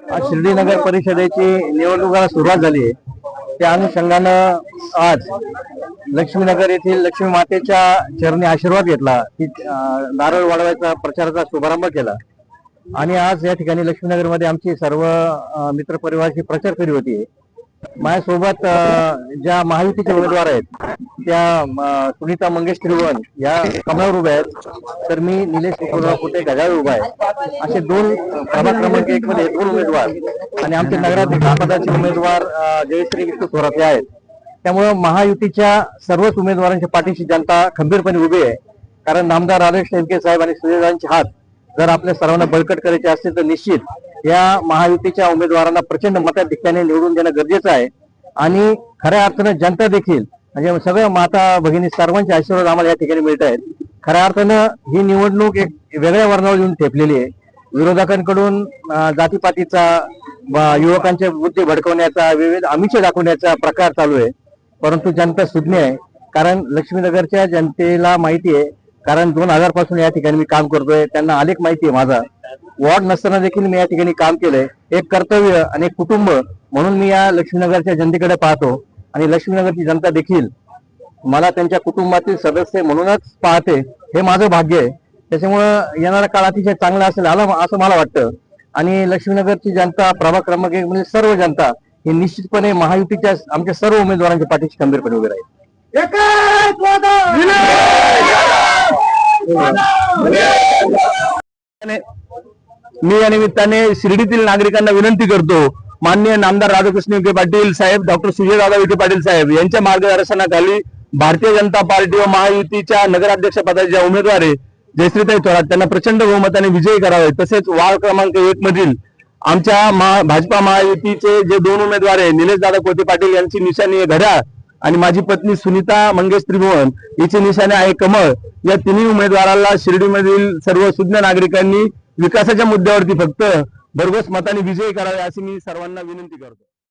आज शिर्डी नगर परिषदेची निवडणुकाला सुरुवात झाली आहे. त्या अनुषंगानं आज लक्ष्मीनगर येथील लक्ष्मी मातेच्या चरणी आशीर्वाद घेतला. की नारळ वाढवायचा प्रचाराचा शुभारंभ केला. आणि आज या ठिकाणी लक्ष्मीनगरमध्ये आमची सर्व मित्रपरिवाराची प्रचार फेरी होती. माझ्यासोबत ज्या महायुतीचे उमेदवार आहेत त्या सुनीता मंगेश त्रिवन या कमळावर उभ्या आहेत. तर मी निलेश कुटे कुठे उभा आहे. असे दोन प्रभाग क्रमांक एक मध्ये दोन उमेदवार आणि आमचे नगराध्यक्ष उमेदवार जयश्री विष्णू थोरात आहेत. त्यामुळं महायुतीच्या सर्वच उमेदवारांच्या पाठीशी जनता खंबीरपणे उभी आहे. कारण नामदार राजेश टेमके साहेब आणि सुजयदांचे हात जर आपल्या सर्वांना बळकट करायचे असतील तर निश्चित या महायुतीच्या उमेदवारांना प्रचंड मताधिक्याने निवडून देणं गरजेचं आहे. आणि खऱ्या अर्थानं जनता देखील म्हणजे सगळ्या माता भगिनी सर्वांचे आशीर्वाद आम्हाला या ठिकाणी मिळत आहेत. खऱ्या अर्थानं ही निवडणूक एक वेगळ्या वर्णावर येऊन ठेपलेली आहे. विरोधकांकडून जातीपातीचा युवकांच्या युवकांचे बुद्धी भडकवण्याचा विविध आमिष दाखवण्याचा प्रकार चालू आहे. परंतु जनता सुज्ञ आहे. कारण लक्ष्मीनगरच्या जनतेला माहिती आहे. कारण दोन हजारपासून या ठिकाणी मी काम करतोय. त्यांना अनेक माहिती आहे माझा. वॉर्ड नसताना देखील मी या ठिकाणी काम केलंय. एक कर्तव्य आणि एक कुटुंब म्हणून मी या लक्ष्मीनगरच्या जनतेकडे पाहतो. आणि लक्ष्मीनगरची जनता देखील मला त्यांच्या कुटुंबातील सदस्य म्हणूनच पाहते. हे माझं भाग्य आहे. त्याच्यामुळं येणारा काळ अतिशय चांगला असेल आला असं मला वाटतं. आणि लक्ष्मीनगरची जनता प्रभाग क्रमांक एक म्हणजे सर्व जनता ही निश्चितपणे महायुतीच्या आमच्या सर्व उमेदवारांच्या पाठीशी खंबीरपणे उभे राहील. मी या निमित्ताने शिर्डीतील नागरिकांना विनंती करतो माननीय नामदार राधाकृष्ण विखे पाटील साहेब डॉक्टर सुजयदादा विखे पाटील साहेब यांच्या मार्गदर्शनाखाली भारतीय जनता पार्टी व महायुतीच्या नगराध्यक्ष पदाच्या उमेदवार आहे जयश्रीताई थोरात त्यांना प्रचंड बहुमताने विजयी करावे. तसेच वार्ड क्रमांक एक मधील आमच्या महा- भाजपा महायुतीचे जे दोन उमेदवार आहे निलेश दादा कोते पाटील यांची निशाणी आहे घड्याळ आणि माझी पत्नी सुनीता मंगेश त्रिभुवन हिची निशाणी आहे कमळ. या तिन्ही उमेदवाराला शिर्डीमधील सर्व सुज्ञ नागरिकांनी विकासाच्या मुद्द्यावरती फक्त भरघोस मताने विजयी करावे अशी मी सर्वांना विनंती करतो.